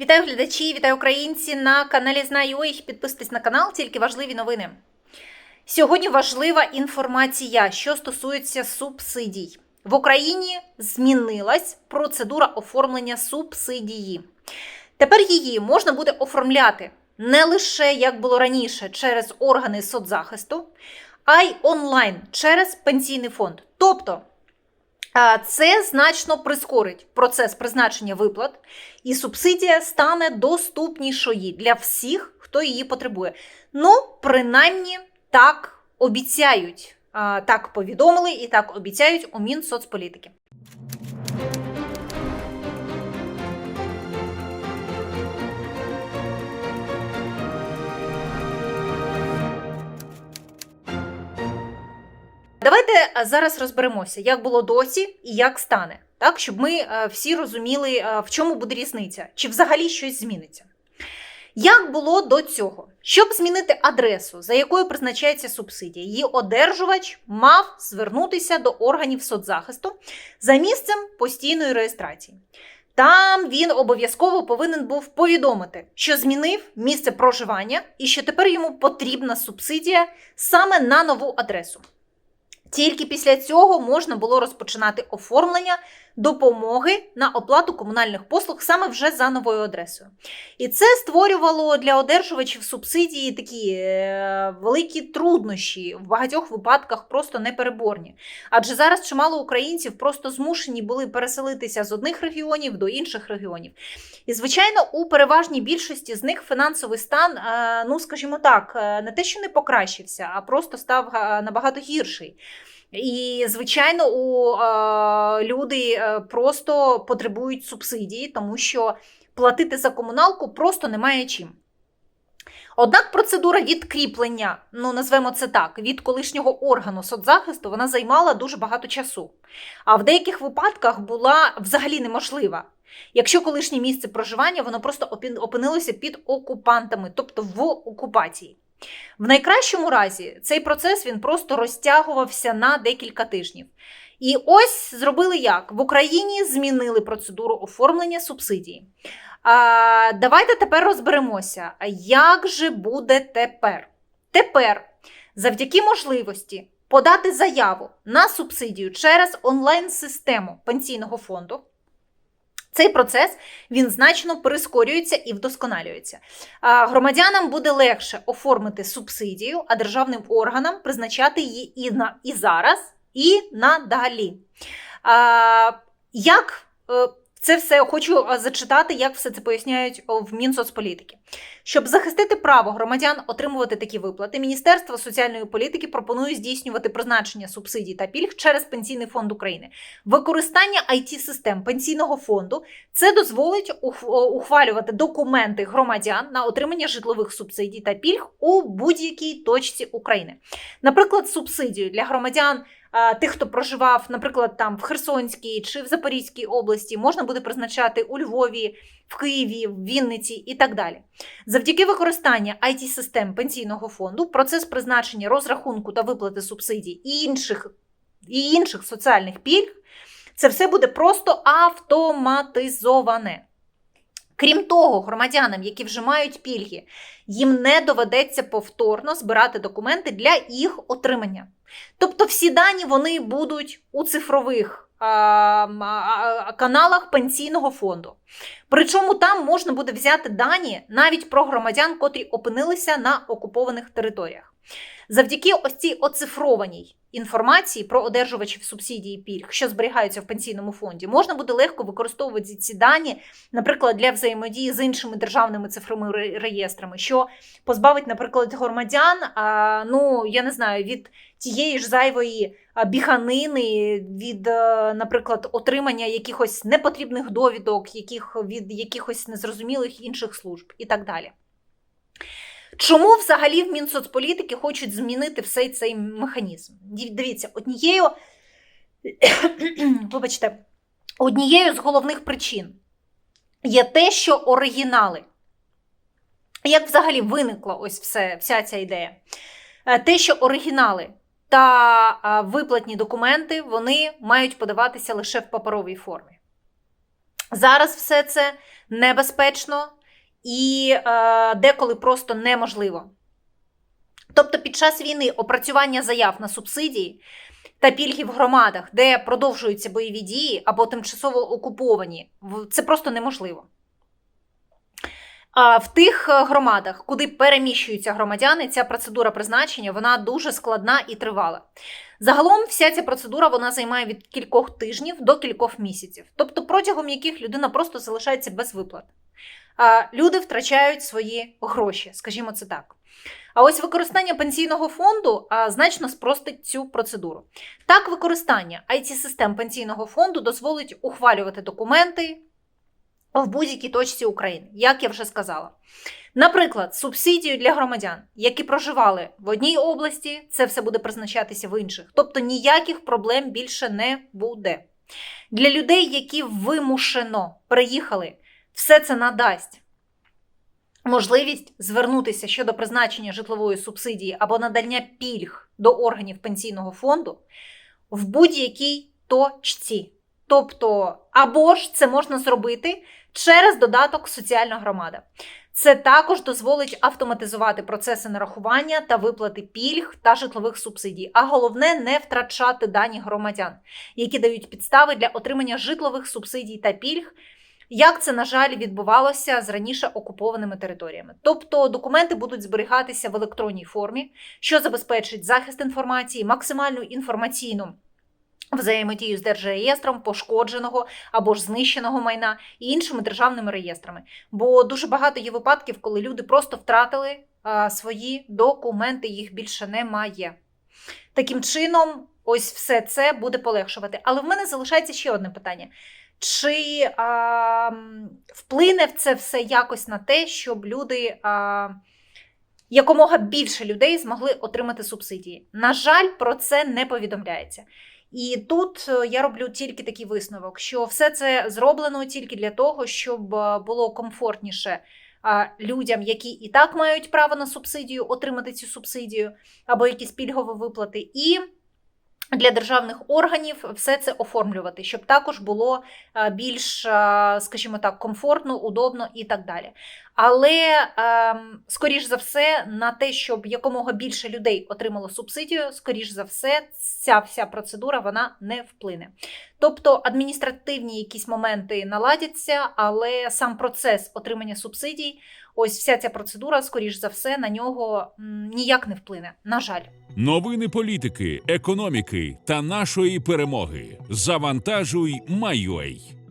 Вітаю глядачі, вітаю українці на каналі Знаю. Підписуйтесь на канал, тільки важливі новини. Сьогодні важлива інформація, що стосується субсидій. В Україні змінилась процедура оформлення субсидії. Тепер її можна буде оформляти не лише як було раніше через органи соцзахисту, а й онлайн через пенсійний фонд. Тобто це значно прискорить процес призначення виплат, і субсидія стане доступнішою для всіх, хто її потребує. Ну, принаймні, так обіцяють, так повідомили і так обіцяють у Мінсоцполітики. Давайте зараз розберемося, як було досі і як стане, так щоб ми е, всі розуміли, е, в чому буде різниця, чи взагалі щось зміниться. Як було до цього? Щоб змінити адресу, за якою призначається субсидія, її одержувач мав звернутися до органів соцзахисту за місцем постійної реєстрації. Там він обов'язково повинен був повідомити, що змінив місце проживання і що тепер йому потрібна субсидія саме на нову адресу. Тільки після цього можна було розпочинати оформлення допомоги на оплату комунальних послуг саме вже за новою адресою. І це створювало для одержувачів субсидії такі е, великі труднощі, в багатьох випадках просто непереборні. Адже зараз чимало українців просто змушені були переселитися з одних регіонів до інших регіонів. І, звичайно, у переважній більшості з них фінансовий стан, е, ну скажімо так, е, не те, що не покращився, а просто став набагато гірший. І, звичайно, у е, люди е, просто потребують субсидії, тому що платити за комуналку просто немає чим. Однак процедура відкріплення, ну назвемо це так, від колишнього органу соцзахисту вона займала дуже багато часу. А в деяких випадках була взагалі неможлива. Якщо колишнє місце проживання воно просто опинилося під окупантами, тобто в окупації. В найкращому разі цей процес він просто розтягувався на декілька тижнів. І ось зробили як: в Україні змінили процедуру оформлення субсидії. А, давайте тепер розберемося, як же буде тепер? Тепер, завдяки можливості подати заяву на субсидію через онлайн-систему пенсійного фонду. Цей процес він значно прискорюється і вдосконалюється. Громадянам буде легше оформити субсидію, а державним органам призначати її і на і зараз, і надалі. Як е, це все хочу е, зачитати, як все це поясняють в Мінсоцполітики. Щоб захистити право громадян отримувати такі виплати, Міністерство соціальної політики пропонує здійснювати призначення субсидій та пільг через Пенсійний фонд України. Використання it систем пенсійного фонду це дозволить ух- ухвалювати документи громадян на отримання житлових субсидій та пільг у будь-якій точці України. Наприклад, субсидію для громадян. Тих, хто проживав, наприклад, там в Херсонській чи в Запорізькій області, можна буде призначати у Львові, в Києві, в Вінниці і так далі. Завдяки використанню it систем пенсійного фонду процес призначення розрахунку та виплати субсидій і інших, і інших соціальних пільг це все буде просто автоматизоване. Крім того, громадянам, які вже мають пільги, їм не доведеться повторно збирати документи для їх отримання. Тобто всі дані вони будуть у цифрових а, каналах пенсійного фонду. Причому там можна буде взяти дані навіть про громадян, котрі опинилися на окупованих територіях. Завдяки ось цій оцифрованій інформації про одержувачів субсидій і пільг, що зберігаються в пенсійному фонді, можна буде легко використовувати ці дані, наприклад, для взаємодії з іншими державними цифровими реєстрами, що позбавить, наприклад, громадян, ну я не знаю, від тієї ж зайвої біганини, від, е, наприклад, отримання якихось непотрібних довідок, яких від якихось незрозумілих інших служб і так далі. Чому взагалі в Мінсоцполітики хочуть змінити все цей механізм? Дивіться, однією, вибачте, однією з головних причин є те, що оригінали. Як взагалі виникла ось все, вся ця ідея? Е, Те, що оригінали та виплатні документи вони мають подаватися лише в паперовій формі. Зараз все це небезпечно і е, деколи просто неможливо. Тобто, під час війни опрацювання заяв на субсидії та пільги в громадах, де продовжуються бойові дії або тимчасово окуповані, це просто неможливо. В тих е, громадах, куди переміщуються громадяни, ця процедура призначення вона дуже складна і тривала. Загалом, вся ця процедура вона займає від кількох тижнів до кількох місяців, тобто протягом яких людина просто залишається без виплат. Люди втрачають свої гроші, скажімо це так. А ось використання пенсійного фонду а, значно спростить цю процедуру. Так, використання it систем пенсійного фонду дозволить ухвалювати документи в будь-якій точці України, як я вже сказала. Наприклад, субсидію для громадян, які проживали в одній області, це все буде призначатися в інших. Тобто ніяких проблем більше не буде. Для людей, які вимушено приїхали, все це надасть можливість звернутися щодо призначення житлової субсидії або надання пільг до органів пенсійного фонду в будь-якій точці. Тобто, або ж це можна зробити через додаток Соціальна громада. Це також дозволить автоматизувати процеси нарахування та виплати пільг та житлових субсидій, а головне не втрачати дані громадян, які дають підстави для отримання житлових субсидій та пільг. Як це, на жаль, відбувалося з раніше окупованими територіями. Тобто документи будуть зберігатися в електронній формі, що забезпечить захист інформації, максимальну інформаційну взаємодію з держреєстром пошкодженого або ж знищеного майна і іншими державними реєстрами. Бо дуже багато є випадків, коли люди просто втратили а, свої документи, їх більше немає. Таким чином, ось все це буде полегшувати. Але в мене залишається ще одне питання. Чи а, вплине це все якось на те, щоб люди а, якомога більше людей змогли отримати субсидії? На жаль, про це не повідомляється. І тут е, я роблю тільки такий висновок, що все це зроблено тільки для того, щоб е, було комфортніше людям, які і так мають право на субсидію, отримати цю субсидію або якісь пільгові виплати, і для державних органів все це оформлювати, щоб також було е, більш, е, скажімо так, комфортно, удобно і так далі. Але, ем, скоріш за все, на те, щоб якомога більше людей отримало субсидію, скоріш за все, ця вся процедура вона не вплине. Тобто адміністративні якісь моменти наладяться, але сам процес отримання субсидій, ось вся ця процедура, скоріш за все, на нього ніяк не вплине. На жаль. Новини політики, економіки та нашої перемоги. Завантажуй, Майой.